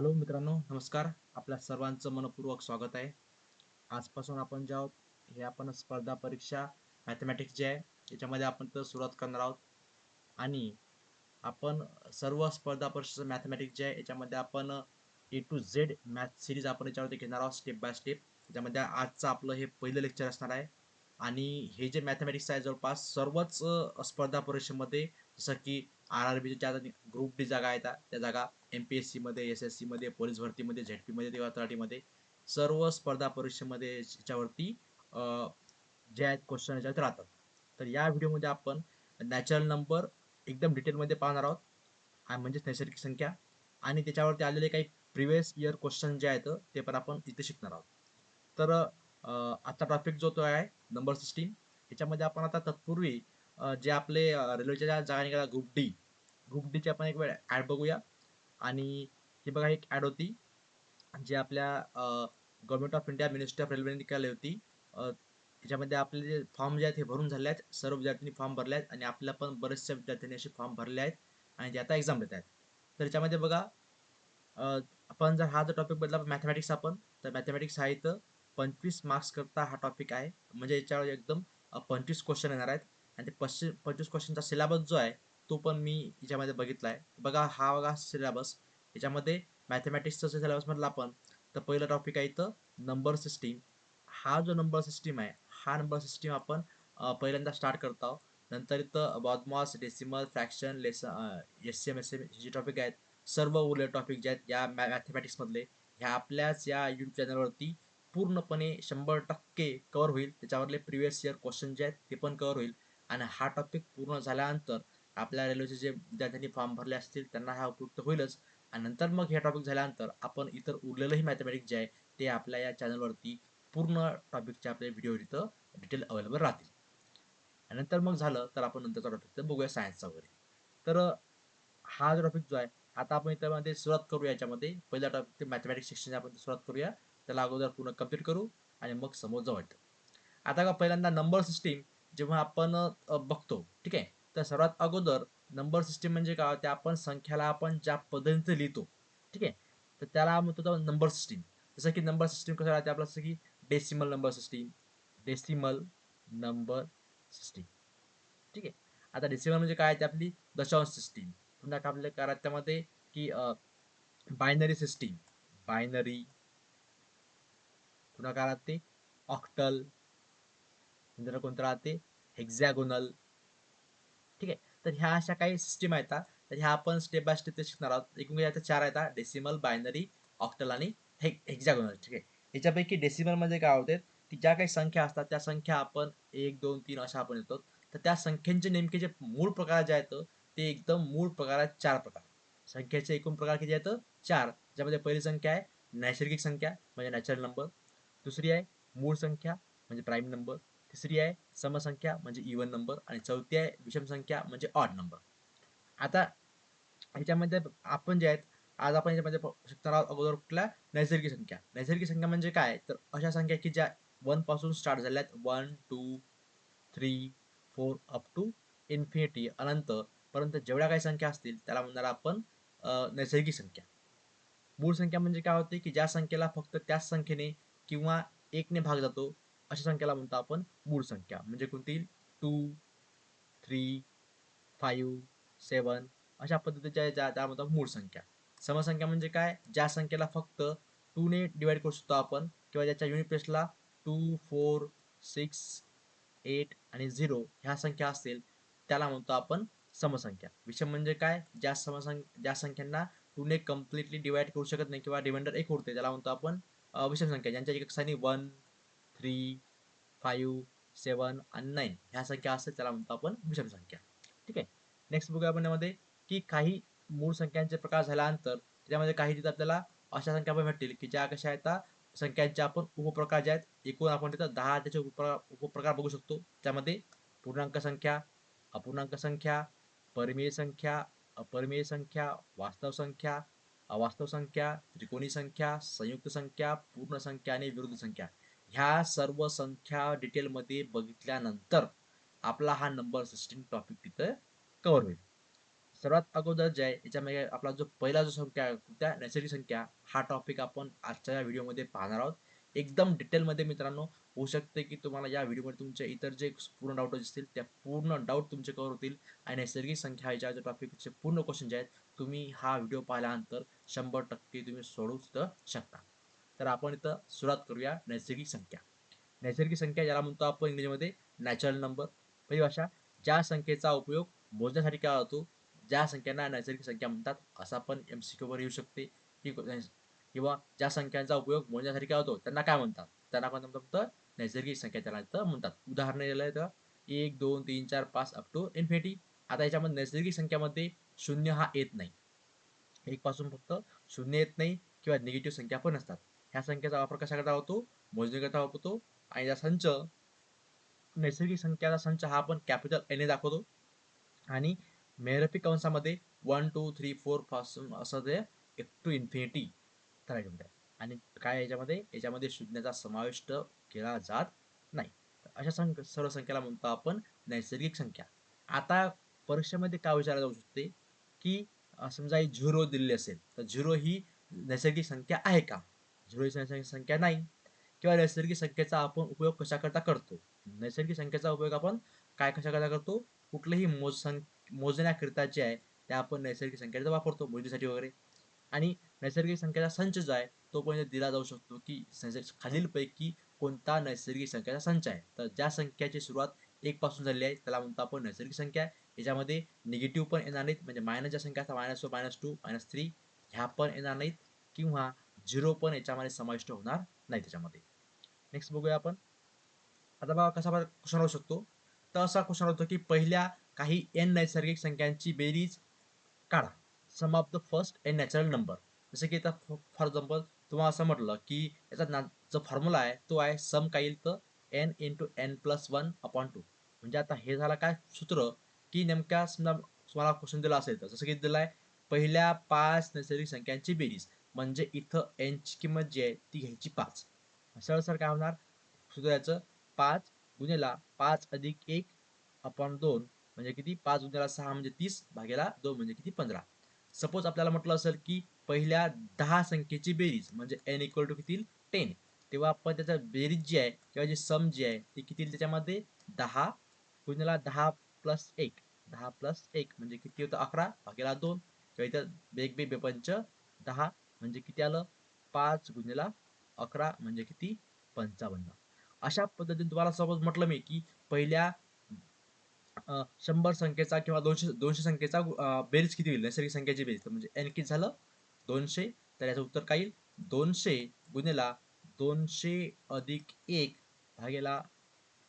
Hello मित्रांनो नमस्कार. आपल्या सर्वांचं मनपूर्वक स्वागत आहे. आजपासून आपण ज्या आहोत हे आपण स्पर्धा परीक्षा मॅथमॅटिक्स जे आहे याच्यामध्ये आपण तर सुरुवात करणार आहोत. आणि आपण सर्व स्पर्धा परीक्षेचं मॅथमॅटिक्स जे आहे याच्यामध्ये आपण A to Z math series आपण याच्यावरती घेणार आहोत स्टेप बाय स्टेप त्याच्यामध्ये आजचं आपलं हे पहिलं लेक्चर असणार आहे. आणि हे जे मॅथमॅटिक्स आहे जवळपास सर्वच स्पर्धा परीक्षेमध्ये जसं की आर आर बीच्या ग्रुप डी जागा आहेत त्या जागा एम पी एस सीमध्ये एस एस सीमध्ये पोलीस भरतीमध्ये झेड पीमध्ये किंवा तलाठीमध्ये सर्व स्पर्धा परीक्षेमध्ये याच्यावरती जे आहेत क्वेश्चन याच्यात राहतात. तर या व्हिडिओमध्ये आपण नॅचरल नंबर एकदम डिटेलमध्ये पाहणार आहोत. म्हणजेच नैसर्गिक संख्या. आणि त्याच्यावरती आलेले काही प्रिव्हियस इयर क्वेश्चन जे आहेत ते पण आपण इथे शिकणार आहोत. तर आता टॉपिक जो तो आहे नंबर सिस्टीम याच्यामध्ये आपण आता तत्पूर्वी जे आपले रेल्वेच्या ज्या जागा निघाल्या ग्रुप डी ग्रुप डीची आपण एक वेळ ॲड बघूया. आणि ही बघा एक ॲड होती जी आपल्या government of India ministry of रेल्वेने निघाली होती. त्याच्यामध्ये आपले जे फॉर्म जे आहेत हे भरून झाले आहेत. सर्व विद्यार्थ्यांनी फॉर्म भरले आहेत आणि आपल्या पण बरेचशा विद्यार्थ्यांनी असे फॉर्म भरले आहेत आणि जे आता एक्झाम देत आहेत. तर याच्यामध्ये बघा आपण जर हा जर टॉपिक बदला मॅथमॅटिक्स आपण तर मॅथमॅटिक्स हा इथं पंचवीस मार्क्स करता हा टॉपिक आहे. म्हणजे याच्यावर एकदम पंचवीस क्वेश्चन येणार आहेत. आणि ते पस्तीस पंचवीस क्वेश्चनचा सिलेबस जो आहे तो पण मी याच्यामध्ये बघितला आहे बघा हा बघा सिलेबस याच्यामध्ये मॅथमॅटिक्सचा सिलेबस म्हटलं आपण तर पहिलं टॉपिक आहे इथं नंबर सिस्टीम हा जो नंबर सिस्टीम आहे हा नंबर सिस्टीम आपण पहिल्यांदा स्टार्ट करत आहोत. नंतर इथं बॉदमॉस डेसिमल फ्रॅक्शन लेस एस एम एस एम जे टॉपिक आहेत सर्व उरलेले टॉपिक जे आहेत या मॅ मधले ह्या आपल्याच या यूट्यूब चॅनलवरती पूर्णपणे शंभर टक्के कवर होईल. त्याच्यावरले प्रिवियस इयर क्वेश्चन जे आहेत ते पण कवर होईल. आणि हा टॉपिक पूर्ण झाल्यानंतर आपल्या रेल्वेचे जे विद्यार्थ्यांनी फॉर्म भरले असतील त्यांना हा उपयुक्त होईलच. आणि नंतर मग हे टॉपिक झाल्यानंतर आपण इतर उरलेलंही मॅथमॅटिक्स जे आहे ते आपल्या या चॅनलवरती पूर्ण टॉपिकचे आपले व्हिडिओ इथं डिटेल अवेलेबल राहतील. आणि नंतर मग झालं तर आपण नंतरचा टॉपिक तर बघूया सायन्सचा वगैरे. तर हा जो टॉपिक जो आहे आता आपण त्यामध्ये सुरुवात करूया याच्यामध्ये. पहिला टॉपिक ते मॅथमॅटिक्स सेक्शन आपण सुरुवात करूया. त्याला अगोदर पूर्ण कंप्लीट करू आणि मग समोर जाऊ वाटतं. आता का पहिल्यांदा नंबर सिस्टीम जेव्हा आपण बघतो ठीक आहे तर सर्वात अगोदर नंबर सिस्टीम म्हणजे काय? त्या आपण संख्याला आपण ज्या पद्धतीने लिहितो. ठीक आहे? तर त्याला म्हणतो नंबर सिस्टीम. जसं की नंबर सिस्टीम कसं राहते आपलं? जसं की decimal number system. Decimal number system. ठीक आहे? आता डेसिमल म्हणजे काय? ते आपली दशांश सिस्टीम. पुन्हा काय आपल्या काय राहते त्यामध्ये? की बायनरी सिस्टीम. बायनरी. पुन्हा काय राहते? ऑक्टल. नंतर कोणतं राहते? हेक्झॅगोनल. ठीक आहे? तर ह्या अशा काही सिस्टीम आहेत तर ह्या आपण स्टेप बाय स्टेप ते शिकणार आहोत. एकूण याच्या चार आहेत डेसिमल बायनरी ऑक्टल आणि हेक्झॅगोनल ठीक आहे? याच्यापैकी डेसिमलमध्ये काय होते? की ज्या काही संख्या असतात त्या संख्या आपण एक दोन तीन अशा आपण येतो. तर त्या संख्यांचे नेमके जे मूळ प्रकार जे आहेत ते एकदम मूळ प्रकार आहेत चार प्रकार. संख्येचे एकूण प्रकार किती आहेत? चार. ज्यामध्ये पहिली संख्या आहे नैसर्गिक संख्या म्हणजे नॅचरल नंबर दुसरी आहे मूळ संख्या म्हणजे प्राईम नंबर तिसरी आहे समसंख्या म्हणजे इवन नंबर आणि चौथी आहे विषम संख्या म्हणजे ऑड नंबर आता ह्याच्यामध्ये आपण जे आहेत आज आपण याच्यामध्ये प- शिकणार आहोत अगोदर कुठल्या? नैसर्गिक संख्या. नैसर्गिक संख्या म्हणजे काय? तर अशा संख्या की ज्या वनपासून स्टार्ट आहेत one two three four up to infinity अनंत परंतु जेवढ्या काही संख्या असतील त्याला म्हणणार आपण नैसर्गिक संख्या. मूळ संख्या म्हणजे काय होते की ज्या संख्येला फक्त त्याच संख्येने किंवा एकने भाग जातो अशा संख्येला म्हणतो आपण मूळ संख्या. म्हणजे कोणती? टू थ्री फाईव्ह सेवन अशा पद्धतीच्या ज्या त्या म्हणतो मूळ संख्या. समसंख्या म्हणजे काय? ज्या संख्येला फक्त टू ने डिवाइड करू शकतो आपण किंवा ज्याच्या युनिट प्लेसला टू फोर सिक्स एट आणि झिरो ह्या संख्या असतील त्याला म्हणतो आपण समसंख्या. विषम म्हणजे काय? ज्या समसंख्या ज्या संख्यांना टू ने कम्प्लिटली डिवाइड करू शकत नाही किंवा रिमाइंडर एक उरते त्याला म्हणतो आपण विषम संख्या. ज्यांच्या एक वन थ्री फाईव्ह सेवन आणि नाईन ह्या संख्या असतात. त्याला म्हणतो आपण विषम संख्या. ठीक? आहे नेक्स्ट बघूया आपण यामध्ये की काही मूळ संख्यांचे प्रकार झाल्यानंतर त्याच्यामध्ये काही तिथं आपल्याला अशा संख्या पण भेटतील की ज्या कशा आहेत त्या संख्यांचे आपण उपप्रकार जे आहेत एकूण आपण तिथं दहा त्याचे उपप्रकार उपप्रकार बघू शकतो. त्यामध्ये पूर्णांक संख्या अपूर्णांक संख्या परिमेय संख्या अपरिमेय संख्या वास्तव संख्या अवास्तव संख्या त्रिकोणी संख्या संयुक्त संख्या पूर्ण संख्या आणि विरुद्ध संख्या. ह्या सर्व संख्या डिटेलमध्ये बघितल्यानंतर आपला हा नंबर सिस्टीम टॉपिक तिथं कव्हर होईल. सर्वात अगोदर जे आहे याच्यामध्ये आपला जो पहिला जो संख्या आहे त्या नैसर्गिक संख्या हा टॉपिक आपण आजच्या या व्हिडिओमध्ये पाहणार आहोत. एकदम डिटेलमध्ये मित्रांनो होऊ शकते की तुम्हाला या व्हिडिओमध्ये तुमचे इतर जे पूर्ण डाऊट असतील त्या पूर्ण डाऊट तुमचे कव्हर होतील आणि नैसर्गिक संख्या ह्याच्या टॉपिकचे पूर्ण क्वेश्चन जे आहेत तुम्ही हा व्हिडिओ पाहिल्यानंतर शंभर टक्के तुम्ही सोडवू सुद्धा शकता. तर आपण इथं सुरुवात करूया नैसर्गिक संख्या. नैसर्गिक संख्या ज्याला म्हणतो आपण इंग्रजीमध्ये नॅचरल नंबर पहिली भाषा ज्या संख्येचा उपयोग मोजण्यासाठी केला जातो ज्या संख्यांना नैसर्गिक संख्या म्हणतात असा पण एम सी क्यूवर येऊ शकते. की किंवा ज्या संख्यांचा उपयोग मोजण्यासाठी केला जातो त्यांना काय म्हणतात? त्यांना आपण फक्त नैसर्गिक संख्या त्याला इथं म्हणतात. उदाहरण दिलं तर एक दोन तीन चार पाच अप टू इन्फिनिटी आता याच्यामध्ये नैसर्गिक संख्यामध्ये शून्य हा येत नाही. एकपासून फक्त शून्य येत नाही किंवा निगेटिव्ह संख्या पण असतात. ह्या संख्येचा वापर कशाकरता होतो? मोजणीकरता वापरतो. आणि या संच नैसर्गिक संख्याचा संच हा आपण कॅपिटल एन ए दाखवतो. आणि मेहरपी कंसामध्ये वन टू थ्री फोरपासून असं ते एक टू इन्फिनिटी करायचं आणि काय याच्यामध्ये? याच्यामध्ये शून्याचा समाविष्ट केला जात नाही. अशा संख सर्व संख्येला म्हणतो आपण नैसर्गिक संख्या. आता परीक्षेमध्ये काय विचारलं जाऊ शकते? की समजा ही झिरो दिलेली असेल तर झिरो ही नैसर्गिक संख्या आहे का? जुळी नैसर्गिक संख्या नाही किंवा नैसर्गिक संख्येचा आपण उपयोग कशाकरता करतो? नैसर्गिक संख्येचा उपयोग आपण काय कशाकरता करतो? कुठलेही मोज मोजण्याकरिता जे आहे ते आपण नैसर्गिक संख्येचा वापरतो मोजणीसाठी वगैरे. आणि नैसर्गिक संख्येचा संच जो आहे तो पण दिला जाऊ शकतो की खालीलपैकी कोणता नैसर्गिक संख्येचा संच आहे. तर ज्या संख्याची सुरुवात एक पासून झाली आहे त्याला म्हणतो आपण नैसर्गिक संख्या याच्यामध्ये निगेटिव्ह पण येणार नाहीत. म्हणजे मायनसच्या संख्या संख्या minus one minus two minus three ह्या पण येणार नाहीत. किंवा झिरो पण याच्यामध्ये समाविष्ट होणार नाही त्याच्यामध्ये. नेक्स्ट बघूया आपण. आता बघा कसा क्वेश्चन राहू शकतो. तर असा क्वेश्चन होतो की पहिल्या काही एन नैसर्गिक संख्यांची बेरीज काढा. Sum of the first N natural number जसं की आता फॉर एक्झाम्पल तुम्हाला असं म्हटलं की याचा जो फॉर्म्युला आहे तो आहे सम काय येईल तर N into N plus one upon two म्हणजे आता हे झालं काय? सूत्र की नेमक्या समजा तुम्हाला क्वेश्चन दिला असेल तर जसं की दिलं आहे पहिल्या पाच नैसर्गिक संख्यांची बेरीज. म्हणजे इथं एनची किंमत जी आहे ती घ्यायची पाच. सरळ सर काय होणार? सूत्राचं पाच गुन्हेला पाच अधिक एक अपॉन दोन म्हणजे किती? पाच गुन्हेला सहा म्हणजे तीस भागेला दोन म्हणजे किती? पंधरा. सपोज आपल्याला म्हटलं असेल की पहिल्या दहा संख्येची बेरीज म्हणजे एन इक्वल टू किती? टेन तेव्हा आपण त्याचा बेरीज जी आहे किंवा जी सम जी आहे ती किती त्याच्यामध्ये? दहा गुन्ह्याला दहा प्लस एक. दहा प्लस एक म्हणजे किती होतं? अकरा भागेला दोन. किंवा इथं बेग बे बेपंच दहा म्हणजे किती आलं? पाच गुन्हेला अकरा म्हणजे किती? पंचावन्न. अशा पद्धतीने तुम्हाला सपोज म्हटलं मी की पहिल्या शंभर संख्येचा किंवा दोनशे दोनशे संख्येचा बेरीज किती होईल? नैसर्गिक संख्येची बेरीज. म्हणजे एन किती झालं? दोनशे. तर याचं उत्तर काय येईल? दोनशे गुन्हेला दोनशे अधिक एक भागेला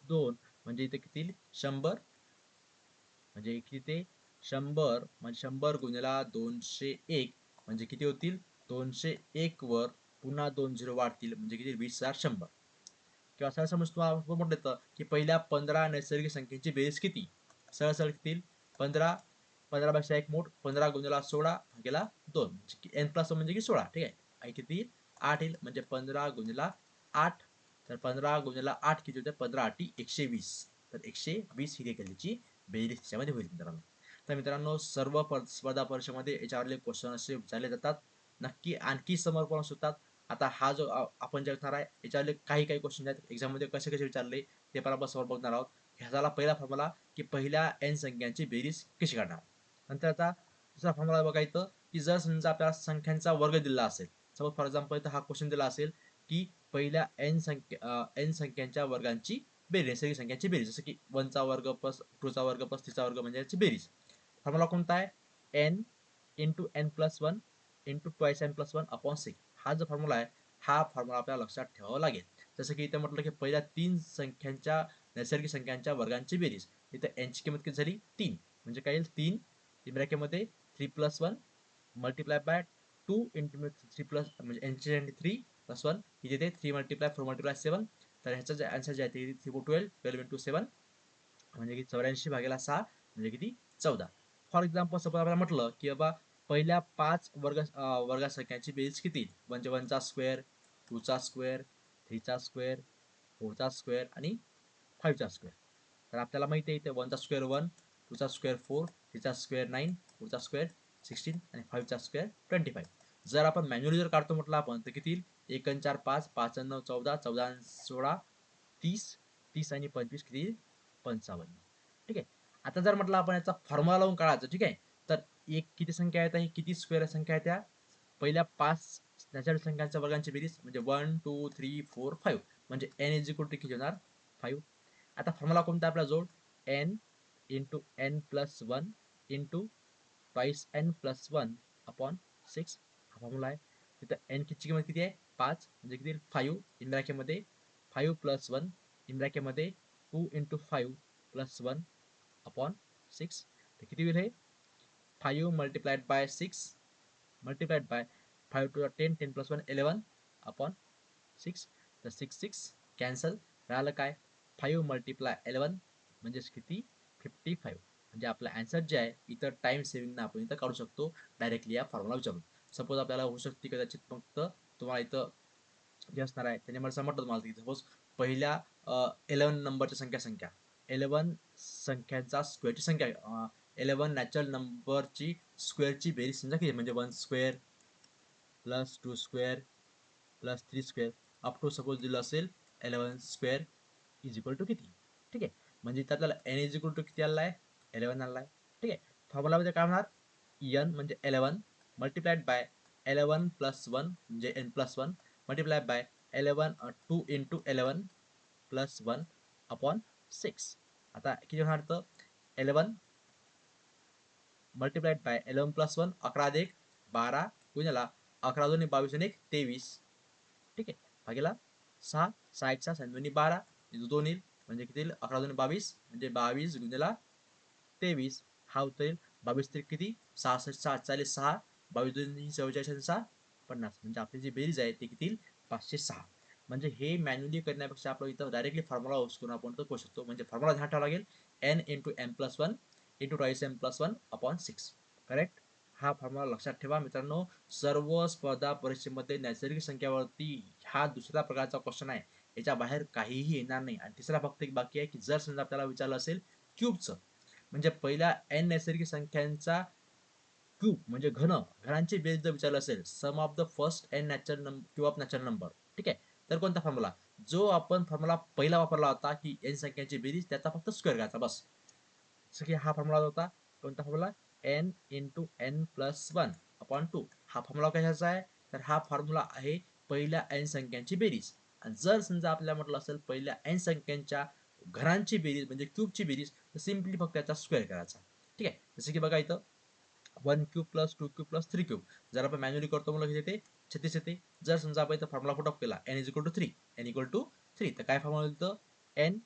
दोन म्हणजे इथे किती शंभर. म्हणजे किती ते शंभर. म्हणजे शंभर गुन्हेला दोनशे एक म्हणजे किती होतील? दोनशे एक वर पुन्हा दोन झिरो वाढतील म्हणजे किती? वीस हजार शंभर. किंवा असं समज तुम्हाला म्हटलं तर की पहिल्या पंधरा नैसर्गिक संख्येची बेरीज किती? सरळ सरळ किती? पंधरा पंधरा पेक्षा एक मोठ पंधरा गुन्हेला सोळा भागेला दोन. म्हणजे एन प्लस म्हणजे की सोळा ठीक आहे? किती आठ येईल म्हणजे पंधरा गुन्हेला आठ. तर पंधरा गुन्हेला आठ किती होते? पंधरा आठी एकशे वीस. तर एकशे वीस ही देखील बेरीज त्याच्यामध्ये होईल मित्रांनो. तर मित्रांनो सर्व स्पर्धा परीक्षेमध्ये याच्यावरले क्वेश्चन असे विचारले जातात. नक्की आणखी समर्पण होतात आता हा जो आपण जे आहे याच्यावरले काही काही क्वेश्चन आहेत. एक्झाममध्ये कसे कसे विचारले ते पण आपण समोर बघणार आहोत. ह्याचा पहिला फॉर्म्युला की पहिल्या एन संख्यांची बेरीज कशी काढणार नंतर आता दुसरा फॉर्म्युला बघायचं की जर समजा आपल्याला संख्यांचा वर्ग दिला असेल सपोज फॉर एक्झाम्पल इथं हा क्वेश्चन दिला असेल की पहिल्या एन संख्या एन संख्यांच्या वर्गांची बेरीज नैसर्गिक संख्यांची बेरीज जसं की वनचा वर्ग प्लस टूचा वर्ग प्लस थ्रीचा वर्ग म्हणजे याची बेरीज. फॉर्म्युला कोणता आहे? N into N plus one into twice N plus one upon six हा जो फॉर्म्युला आहे हा फॉर्म्युला आपल्याला लक्षात ठेवावा लागेल. जसं की इथे म्हटलं की पहिल्या तीन संख्यांच्या नैसर्गिक संख्यांच्या वर्गांची बेरीज. इथे एनची किंमत किती झाली? तीन. म्हणजे काय येईल? तीन. ब्रॅकेटमध्ये three plus one multiply by two into three plus म्हणजे एनची थ्री प्लस वन इथे ते three multiply four multiply seven तर ह्याचा जे आन्सर जे आहे ते three four twelve twelve into seven म्हणजे की चौऱ्याऐंशी भागेला सहा म्हणजे किती? चौदा. फॉर एक्झाम्पल सपोज आपल्याला म्हटलं की बाबा पहिल्या पाच वर्ग वर्गा संख्यांची बेरीज किती? म्हणजे वनचा स्क्वेअर टूचा स्क्वेअर थ्रीचा स्क्वेअर फोरचा स्क्वेअर आणि फाईव्हचा स्क्वेअर तर आपल्याला माहिती आहे इथे वनचा स्क्वेअर वन टूचा स्क्वेअर फोर थ्रीचा स्क्वेअर नाईन फोरचा स्क्वेअर सिक्स्टीन आणि फाईव्हचा स्क्वेअर ट्वेंटी फाईव्ह जर आपण मॅन्युअली जर काढतो म्हटलं आपण तर किती एक चार पाच पाच नऊ चौदा चौदा सोळा तीस तीस आणि पंचवीस किती पंचावन्न. ठीक आहे? आता जर म्हटलं आपण याचा फॉर्म्युला लावून काढायचं ठीक आहे? एक किती संख्या आहेत ही किती स्क्वेअर संख्या आहे त्या? पहिल्या पाच नॅचरल संख्यांच्या वर्गांची बेरीज म्हणजे one two three four five म्हणजे एन इज इक्वल टू किती होणार? फाईव्ह आता फॉर्म्युला कोणता आपला जोड? N into N plus one into twice N plus one upon six हा फॉर्म्युला आहे. तिथं एन किती किंमत किती आहे? पाच. म्हणजे किती? Five इंद्राकेमध्ये five plus one in two into five plus one upon six तर किती होईल हे? Five multiplied by six multiplied by five two ten ten plus one eleven upon six तर सिक्स सिक्स कॅन्सल राहिलं काय? फाईव्ह मल्टिप्लाय इलेवन म्हणजेच किती? Fifty five म्हणजे आपलं अँसर जे आहे इथं टाईम सेव्हिंगनं आपण इथं काढू शकतो. डायरेक्टली या फॉर्म्युला विचारून. सपोज आपल्याला होऊ शकते कदाचित फक्त तुम्हाला इथं जे असणार आहे त्याने मला समजलं तुम्हाला की सपोज पहिल्या इलेवन नंबरच्या संख्या संख्या. इलेवन संख्यांचा स्क्वेअरची संख्या इलेवन नॅचरल नंबरची स्क्वेअरची बेरीज समजा किती म्हणजे one square plus two square plus three square up to suppose दिलं असेल eleven square is equal to किती? ठीक आहे. म्हणजे इथं आपल्याला एन इज इक्वल टू किती आला आहे? इलेवन आला आहे. ठीक आहे. फॉर्म्युलामध्ये काय होणार? एन म्हणजे eleven multiplied by eleven plus one म्हणजे N plus one multiply by eleven two into eleven plus one upon six आता किती होणार तर eleven multiplied by eleven plus one अकरा एक बारा गुणिला अकरा दोन्ही बावीस आणि एक तेवीस. ठीक आहे? भागेला सहा सहा एक सहा सहा दोन्ही बारा म्हणजे दोन येईल म्हणजे किती येईल? अकरा दोन्ही बावीस म्हणजे बावीस गुणिला तेवीस. हा उत्तर येईल बावीस तरी किती? सहासष्ट सहा चाळीस सहा. बावीस दोन चव्वेचाळीस सहा पन्नास. म्हणजे आपली जी बेरीज आहे ती किती येईल? पाचशे सहा. म्हणजे हे मॅन्युअली करण्यापेक्षा आपण इथं डायरेक्टली फॉर्म्युला यूज करून आपण तो करू शकतो. म्हणजे फॉर्म्युला ध्यान ठेवा लागेल. N into N plus one into twice M plus one upon six correct हा फॉर्म्युला लक्षात ठेवा मित्रांनो. सर्व स्पर्धा परीक्षेमध्ये नैसर्गिक संख्यावरती हा दुसऱ्या प्रकारचा क्वेश्चन आहे. याच्या बाहेर काहीही येणार नाही. आणि तिसरा फक्त एक बाकी आहे की जर समजा आपल्याला विचारलं असेल क्यूबचं. म्हणजे पहिल्या एन नैसर्गिक संख्यांचा क्यूब म्हणजे घन घनांची बेरीज जर विचारलं असेल sum of the first N natural number cube of natural number ठीक आहे? तर कोणता फॉर्म्युला जो आपण फॉर्म्युला पहिला वापरला होता की एन संख्यांची बेरीज त्याचा फक्त स्क्वेअर घ्यायचा बस. जसं की हा फॉर्म्युला होता. कोणता formula N into N plus one upon two हा फॉर्म्युला कशाचा आहे? तर हा फॉर्म्युला आहे पहिल्या एन संख्यांची बेरीज. आणि जर समजा आपल्याला म्हटलं असेल पहिल्या एन संख्यांच्या घरांची बेरीज म्हणजे क्यूबची बेरीज तर सिम्पली फक्त त्याचा स्क्वेअर करायचा. ठीक आहे? जसं की बघा इथं. One cube plus two cube plus three cube जर आपण मॅन्युअली करतो म्हणलं किती ते छत्तीस येते. जर समजा आपण इथं फॉर्म्युला पुट केला N is equal to three N equal to three तर काय फॉर्म्युला येतं N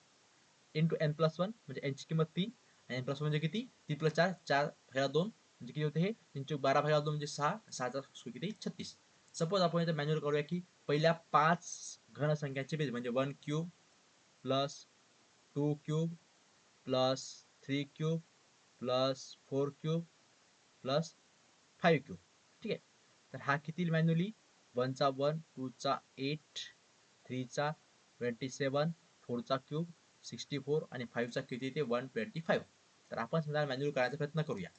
into N plus one म्हणजे एनची किंमत तीन. आणि प्लस म्हणजे किती? तीन प्लस चार चार भागा दोन म्हणजे किती होते हे? तीनशे बारा भागा दोन म्हणजे सहा सहाचा किती? छत्तीस. सपोज आपण इथं मॅन्युअल करूया की पहिल्या पाच घन संख्यांची बेरीज म्हणजे one cube plus two cube plus three cube plus four cube plus five cube ठीक आहे? तर हा किती मॅन्युअली वनचा वन टूचा एट थ्रीचा ट्वेंटी सेवन फोरचा क्यूब सिक्स्टी फोर आणि फाईव्हचा किती येते? वन ट्वेंटी फाईव्ह तर आपण समजा मॅन्युअल करायचा प्रयत्न करूया.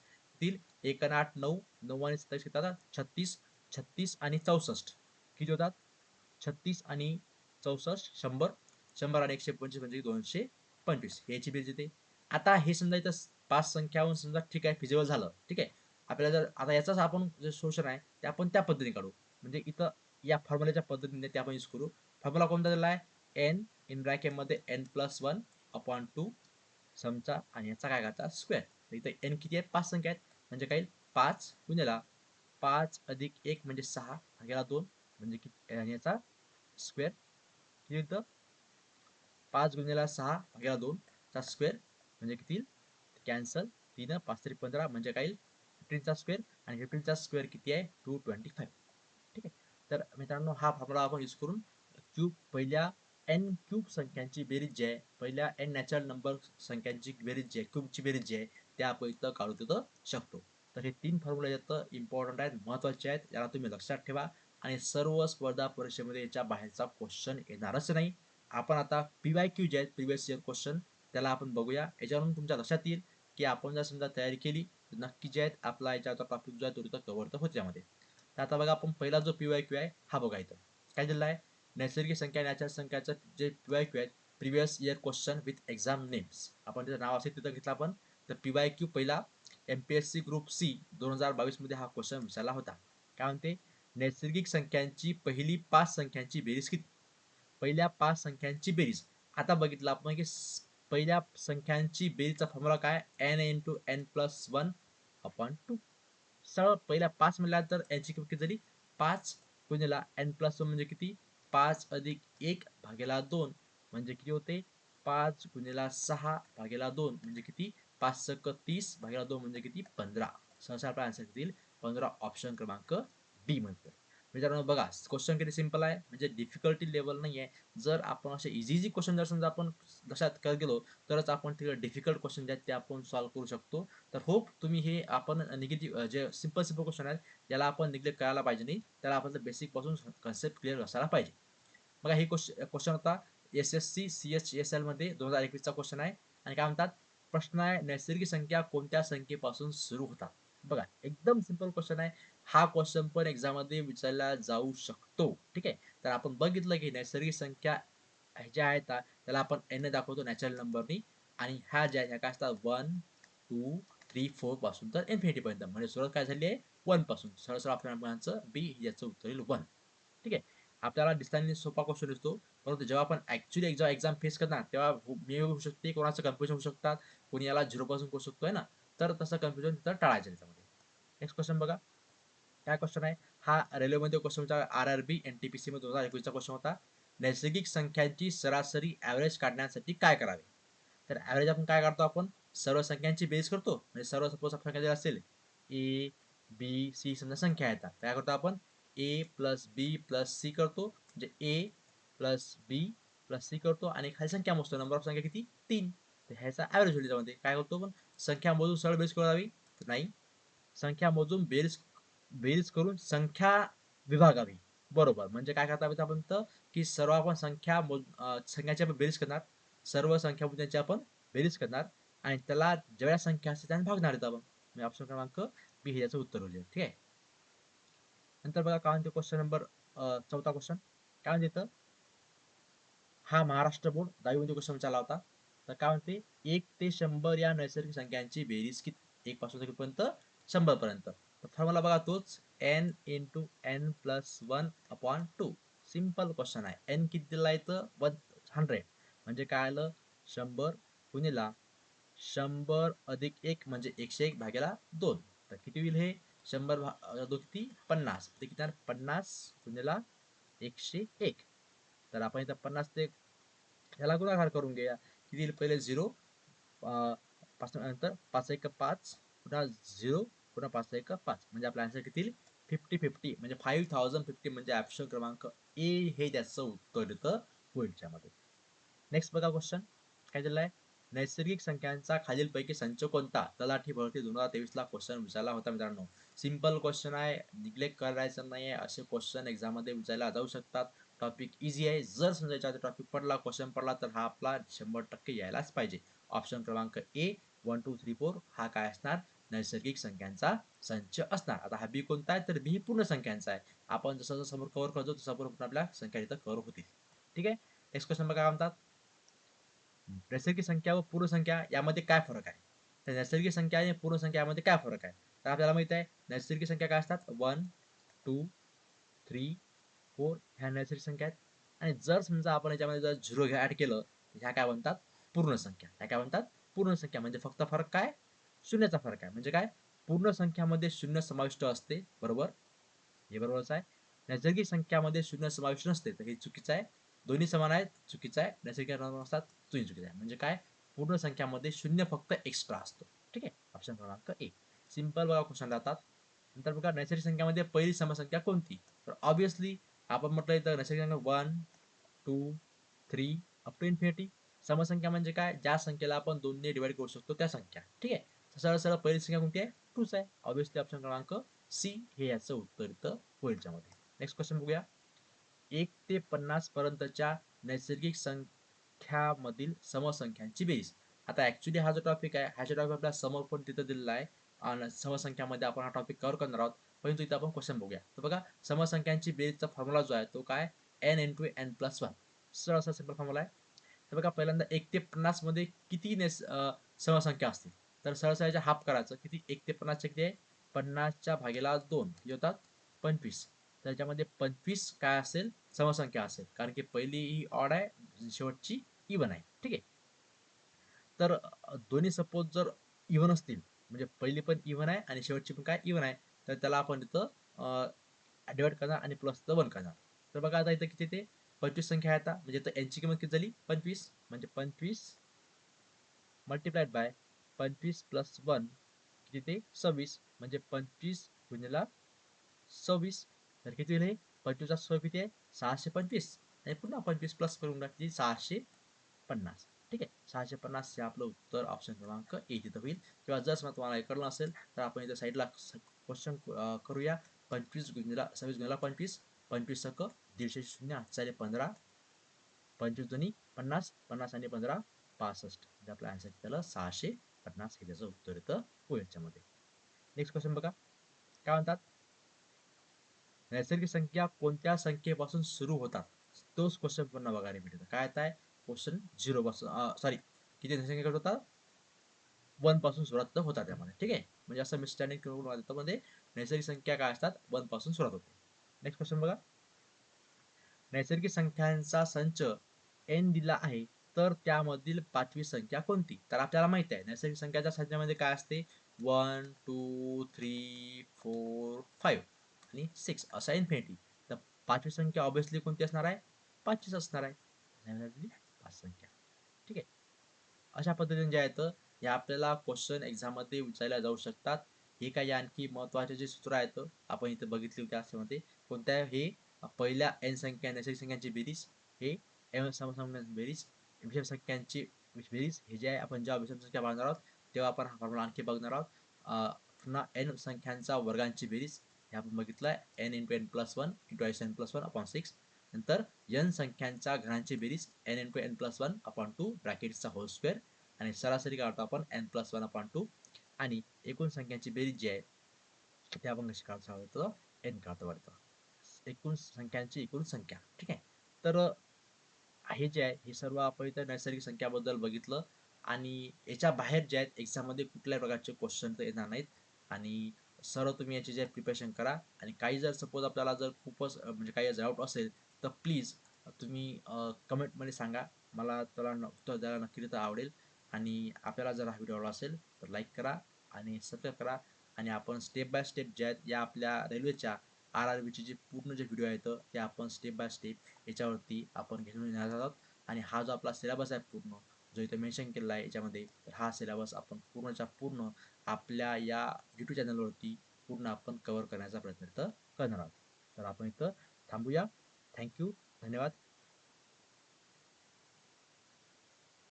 तील एक आठ नऊ नऊ आणि सत्तावीस घेतात छत्तीस छत्तीस आणि चौसष्ट. किती होतात? छत्तीस आणि चौसष्ट शंभर. शंभर आणि एकशे पंचवीस म्हणजे दोनशे पंचवीस. याची बेरीज येते. आता हे समजा इथं पाच संख्याहून समजा ठीक आहे फिजिबल झालं. ठीक आहे? आपल्याला जर आता याचाच आपण जे शोषण आहे ते आपण त्या पद्धतीने काढू. म्हणजे इथं या फॉर्म्युलाच्या पद्धतीने ते आपण यूज करू. फॉर्म्युला कोणता दिला आहे? N in ब्रॅकेटमध्ये N plus one upon two समचा आणि याचा काय करायचा स्क्वेअर इथं एन किती आहे पाच संख्या आहेत. म्हणजे काय पाच गुन्हेला पाच अधिक एक म्हणजे सहा भाग्याला दोन. म्हणजे किती? आणि याचा स्क्वेअर किती येतं पाच गुण्याला सहा भाग्याला दोन. चा स्क्वेअर म्हणजे किती कॅन्सल तीन पाच तरी पंधरा. म्हणजे काय फिफ्टीनचा स्क्वेअर आणि फिफ्टीनचा स्क्वेअर किती आहे? टू ट्वेंटी फाईव्ह ठीक आहे? तर मित्रांनो हा फॉर्म्युला आपण यूज करून क्यूब पहिल्या एन क्यूब संख्यांची बेरीज जी आहे पहिल्या एन नॅचरल नंबर संख्यांची बेरीज जी आहे क्यूबची बेरीज जी आहे त्या आपण इथं काढू तिथं शकतो. तर हे तीन फॉर्म्युला इथं इम्पॉर्टंट आहेत महत्त्वाचे आहेत याला तुम्ही लक्षात ठेवा. आणि सर्व स्पर्धा परीक्षेमध्ये याच्या बाहेरचा क्वेश्चन येणारच नाही. आपण आता पी वाय क्यू जे आहेत प्रिव्हियस इयर क्वेश्चन त्याला आपण बघूया. याच्यावरून तुमच्या लक्षात येईल की आपण जर समजा तयारी केली तर नक्की जे आहेत आपला याच्यावरचा टॉपिक जो आहे तो तिथं कव्हर तर होते त्यामध्ये तर आता बघा आपण पहिला जो पी वाय क्यू आहे हा बघा इथं. काय दिलेला आहे? नैसर्गिक संख्या आणि संख्याचं जे पीवाय क्यू आहेत previous year question with exam names आपण त्याचं नाव असेल तिथं घेतला आपण. तर पीवाय क्यू पहिला M P S C group C दोन हजार बावीसमध्ये हा क्वेश्चन विचारला होता. काय म्हणते? नैसर्गिक संख्यांची पहिली पाच संख्यांची बेरीज किती? पहिल्या पाच संख्यांची बेरीज. आता बघितलं आपण की पहिल्या संख्यांची बेरीजचा फॉर्म्युला काय? N into N plus one upon two सरळ पहिल्या पाच म्हणल्या तर याची किंमत किती झाली? पाच गुणिला एन प्लस वन म्हणजे किती? पाच अधिक एक भागेला दोन म्हणजे किती होते? पाच गुणिला सहा भागेला दोन म्हणजे किती? पाच सक तीस भागेला दोन म्हणजे किती? पंधरा. सहसा आपला आन्सर येईल पंधरा ऑप्शन क्रमांक डी म्हणतोय मित्रांनो बघा क्वेश्चन किती सिंपल आहे? म्हणजे डिफिकल्टी लेवल नाही आहे जर आपण असे इझी इझी क्वेश्चन जर समजा आपण लक्षात करत गेलो तरच आपण तिकडे डिफिकल्ट क्वेश्चन जे आहेत ते आपण सॉल्व्ह करू शकतो. तर होप तुम्ही हे आपण निगेटिव्ह जे सिंपल सिंपल क्वेश्चन आहेत याला आपण निग्लेक्ट करायला पाहिजे नाही. त्याला आपण बेसिकपासून कन्सेप्ट क्लिअर असायला पाहिजे. बघा हे क्वेश्चन क्वेश्चन होता S S C C H S एलमध्ये दोन हजार एकवीसचा क्वेश्चन आहे. आणि काय म्हणतात? प्रश्न आहे नैसर्गिक संख्या कोणत्या संख्येपासून सुरू होतात? बघा एकदम सिंपल क्वेश्चन आहे. हा क्वेश्चन पण एक्झाममध्ये विचारला जाऊ शकतो. ठीक आहे? तर आपण बघितलं की नैसर्गिक संख्या ह्या ज्या आहेत त्याला आपण एन दाखवतो नॅचरल नंबरनी आणि ह्या ज्या ह्या काय असतात? वन टू थ्री फोरपासून तर इन्फिनिटी पर्यंत. म्हणजे सुरुवात काय झाली आहे? वनपासून. सरळ सरळ आपल्या बी याचं उत्तर येईल वन ठीक आहे? आपल्याला दिसताना सोपा क्वेश्चन दिसतो परंतु जेव्हा आपण ऍक्च्युली जेव्हा एक्झाम फेस करणार तेव्हा मे होऊ शकते कोणाचं कन्फ्युजन होऊ शकतात. कोणी याला झिरो पासून करू शकतोय ना तर तसं कन्फ्युजन तिथं टाळायचं त्याच्यामध्ये नेक्स्ट क्वेश्चन बघा. काय क्वेश्चन आहे. हा रेल्वेमध्ये क्वेश्चन होता. R R B N T P C मध्ये दोन हजार एकवीसचा क्वेश्चन होता. नैसर्गिक संख्यांची सरासरी ॲव्हरेज काढण्यासाठी काय करावे? तर ॲव्हरेज आपण काय काढतो आपण? सर्व संख्यांची बेस करतो. म्हणजे सर्व सपोज संख्या जर असेल? ए बी सी समजा संख्या येतात. काय करतो आपण? A plus B plus C करतो. म्हणजे A plus B plus C करतो आणि खाली संख्या मोजतो. नंबर ऑफ संख्या किती? तीन. तर ह्याचा ॲव्हरेज होईल त्यामध्ये. काय करतो पण संख्या मोजून सरळ बेरीज करावी नाही. संख्या मोजून बेरीज बेरीज करून संख्या विभागावी बरोबर. म्हणजे काय करता येतं आपण तर? की सर्व आपण संख्या मोज संख्याची आपण बेरीज करणार. सर्व संख्या मोजण्याची आपण बेरीज करणार. आणि त्याला जेवढ्या संख्या असते त्याने भागणार आहेत आपण. म्हणजे ऑप्शन क्रमांक बी हे याचं उत्तर होईल ठीक आहे? नंतर बघा काय म्हणते क्वेश्चन नंबर चौथा क्वेश्चन काय म्हणते इथं? हा महाराष्ट्र बोर्ड दहावीमध्ये क्वेश्चन विचारला होता. तर काय म्हणते? एक ते शंभर या नैसर्गिक संख्यांची बेरीज किती? एक पासून कितीपर्यंत? शंभर पर्यंत तर फॉर्म्युला बघा तोच. N into N plus one upon two simple question आहे. एन किती दिला इथं? वन हंड्रेड म्हणजे काय आलं? शंभर गुणिला शंभर अधिक एक म्हणजे एकशे एक भागेला दोन. तर किती होईल हे? शंभर भा- किती? पन्नास. ते किती पन्नास गुणिला एकशे एक. तर आपण इथं पन्नास ते ह्याला गुणाकार करून घेऊया. किती येईल? पहिले झिरो पाच नंतर पाच एक पाच पुन्हा झिरो पुन्हा पाच एक पाच. म्हणजे आपला आन्सर किती फिफ्टी फिफ्टी म्हणजे फाईव्ह थाउजंड फिफ्टी म्हणजे ऑप्शन क्रमांक ए हे त्याचं उत्तर इथं होईल त्यामध्ये. नेक्स्ट बघा क्वेश्चन काय दिलं आहे? नैसर्गिक संख्यांचा खालीलपैकी संच कोणता? तलाठी भरती दोन हजार तेवीस ला क्वेश्चन विचारला होता मित्रांनो. सिंपल क्वेश्चन आहे निग्लेक्ट करायचं नाही आहे असे क्वेश्चन एक्झाममध्ये विचारला जाऊ शकतात. टॉपिक इझी आहे. जर समजायचा टॉपिक पडला क्वेश्चन पडला तर हा आपला शंभर टक्के यायलाच पाहिजे. ऑप्शन क्रमांक A one two three four हा काय असणार? नैसर्गिक संख्यांचा संच असणार. आता हा बी कोणता आहे? तर बी ही पूर्ण संख्यांचा आहे. आपण जसं जसं समोर कव्हर करतो तसं पूर्ण आपल्या संख्या इथं कव्हर होतील. ठीक आहे? नेक्स्ट क्वेश्चन बघा काय म्हणतात नैसर्गिक संख्या व पूर्ण संख्या यामध्ये काय फरक आहे? तर नैसर्गिक संख्या आणि पूर्ण संख्या यामध्ये काय फरक आहे? तर आपल्याला माहीत आहे नैसर्गिक संख्या काय असतात? वन टू थ्री फोर ह्या नैसर्गिक संख्या आहेत. आणि जर समजा आपण याच्यामध्ये जर झिरो ऍड केलं ह्या काय म्हणतात? पूर्ण संख्या. ह्या काय म्हणतात? पूर्ण संख्या. म्हणजे फक्त फरक काय? शून्याचा फरक आहे. म्हणजे काय? पूर्ण संख्यामध्ये शून्य समाविष्ट असते. बरोबर? हे बरोबरच आहे. नैसर्गिक संख्यामध्ये शून्य समाविष्ट नसते. तर हे चुकीचं आहे. दोन्ही समान आहेत. चुकीचं आहे. नैसर्गिक असतात. तोही चुकीचं आहे. म्हणजे काय? पूर्ण संख्यामध्ये शून्य फक्त एक्स्ट्रा असतो. ठीक आहे? ऑप्शन क्रमांक एक. सिंपल बघा क्वेश्चन राहतात नंतर बघा नैसर्गिक संख्यामध्ये पहिली समसंख्या कोणती? तर ऑब्विसली आपण म्हटलं तर नैसर्गिक संख्या one two three up to infinity समसंख्या म्हणजे काय? ज्या संख्येला आपण दोनने डिवाइड करू शकतो त्या संख्या. ठीक आहे? सरळ सरळ पहिली संख्या कोणती आहे? टूच आहे. ऑब्विसली ऑप्शन क्रमांक सी हे याचं उत्तर इथं होईल त्यामध्ये नेक्स्ट क्वेश्चन बघूया. एक ते पन्नास पर्यंतच्या नैसर्गिक संख्यामधील समसंख्यांची बेरीज. आता ऍक्च्युली हा जो टॉपिक आहे ह्याच्या टॉपिक आपला समर्पण तिथं दिलेला आहे समसंख्यामध्ये आपण हा टॉपिक कव्हर करणार आहोत. परंतु इथं आपण क्वेश्चन बघूया. तर बघा समसंख्यांची बेरीजचा फॉर्म्युला जो आहे तो काय N N two N plus one सरळ असा सिंपल फॉर्म्युला आहे. तर बघा पहिल्यांदा एक ते पन्नासमध्ये किती नेस समसंख्या असतील? तर सरळ हाफ करायचं. किती? एक ते पन्नास किती आहे? पन्नासच्या भागेला दोन. येतात पंचवीस. त्याच्यामध्ये पंचवीस काय असेल? समसंख्या असेल. कारण की पहिली ही ऑड आहे शेवटची इवन आहे. ठीक आहे? तर दोन्ही सपोज जर इव्हन असतील म्हणजे पहिली पण इव्हन आहे आणि शेवटची पण काय इव्हन आहे तर त्याला आपण इथं डिवाइड करणार आणि प्लस वन करणार. तर बघा आता इथं किती ते पंचवीस संख्या आहे आता. म्हणजे तर यांची किंमत किती झाली? पंचवीस. म्हणजे पंचवीस मल्टिप्लाइड बाय पंचवीस प्लस वन किती ते? सव्वीस. म्हणजे पंचवीस गुणिला सव्वीस. तर किती होईल हे? पंचवीसचा सव्वीस किती आहे? सहाशे पंचवीस. आणि पुन्हा पंचवीस प्लस करून टाकली सहाशे पन्नास. ठीक आहे? सहाशे पन्नास हे आपलं उत्तर ऑप्शन क्रमांक ए तिथं होईल. किंवा जर समजा तुम्हाला कळलं असेल तर आपण इथं साईडला क्वेश्चन करूया. पंचवीस गुणिला सव्वीस गुणिला पंचवीस. पंचवीस सक दीडशे शून्य आठशे पंधरा. पंचवीस दोन्ही पन्नास. पन्नास आणि पंधरा पासष्ट. म्हणजे आपला आन्सर त्याला सहाशे पन्नास. हे त्याचं उत्तर येतं होईल याच्यामध्ये. नेक्स्ट क्वेश्चन बघा. काय म्हणतात? नैसर्गिक संख्या कोणत्या संख्येपासून सुरू होतात? तोच क्वेश्चन पुन्हा बघा रिपीट होता काय येत आहे? क्वेश्चन झिरो पासून सॉरी किती संख्या होता? वनपासून सुरुवात होता त्यामध्ये ठीक आहे? म्हणजे असं मिस्टँडिंग करून मध्ये नैसर्गिक संख्या काय असतात? वनपासून सुरुवात होते. नेक्स्ट क्वेश्चन बघा. नैसर्गिक संख्यांचा संच एन दिला आहे तर त्यामधील पाचवी संख्या कोणती? तर आपल्याला माहिती आहे नैसर्गिक संख्याच्या संख्यामध्ये काय असते? One two three four five आणि सिक्स असा इन्फिनिटी तर पाचवी संख्या ऑब्विसली कोणती असणार आहे? पाचवीच असणार आहे. पाच संख्या ठीक आहे? अशा पद्धतीने जे आहेत हे आपल्याला क्वेश्चन एक्झाममध्ये विचारल्या जाऊ शकतात. हे काही आणखी महत्त्वाचे जे सूत्र आहेत आपण इथे बघितले होते त्यामध्ये कोणत्या? हे पहिल्या एन संख्या नैसर्गिक संख्यांची बेरीज. हे एम समसंख्यांची बेरीज. विषम संख्यांची बेरीज. हे जे आहे आपण जेव्हा विषम संख्या बघणार आहोत तेव्हा आपण हा फॉर्म्युला आणखी बघणार आहोत. पुन्हा एन संख्यांचा वर्गांची बेरीज. हे आपण बघितलंय. N into N plus one into S N plus one upon six नंतर एन संख्यांच्या घरांची बेरीज N into N plus one upon two ब्रॅकेटचा whole square आणि सरासरी काढतो आपण? N plus one upon two आणि एकूण संख्यांची बेरीज जी आहे ते आपण कशी काढतो? एन काढतो. वाटतं एकूण संख्यांची एकूण संख्या. ठीक आहे? तर हे जे आहे हे सर्व आपण इथं नैसर्गिक संख्याबद्दल बघितलं आणि याच्या बाहेर जे आहेत एक्झाममध्ये कुठल्याही प्रकारचे क्वेश्चन तर येणार नाहीत. आणि सर्व तुम्ही याचे जे प्रिपरेशन करा. आणि काही जर सपोज आपल्याला जर खूपच म्हणजे काही डाऊट असेल तर प्लीज तुम्ही कमेंटमध्ये सांगा. मला त्याला उत्तर द्यायला नक्की तर आवडेल. आणि आपल्याला जर हा व्हिडिओ आवडला असेल तर लाईक करा आणि सबस्क्राईब करा. आणि आपण स्टेप बाय स्टेप जे आहेत या आपल्या रेल्वेच्या आर आर बीचे जे पूर्ण जे व्हिडिओ आहेत ते आपण स्टेप बाय स्टेप याच्यावरती आपण घेऊन येणार आहोत. आणि हा जो आपला सिलेबस आहे पूर्ण जो इथं मेन्शन केलेला आहे याच्यामध्ये तर हा सिलेबस आपण पूर्णच्या पूर्ण आपल्या या यूट्यूब चॅनलवरती पूर्ण आपण कवर करण्याचा प्रयत्न करणार आहोत. तर आपण इथं थांबूया. थँक्यू धन्यवाद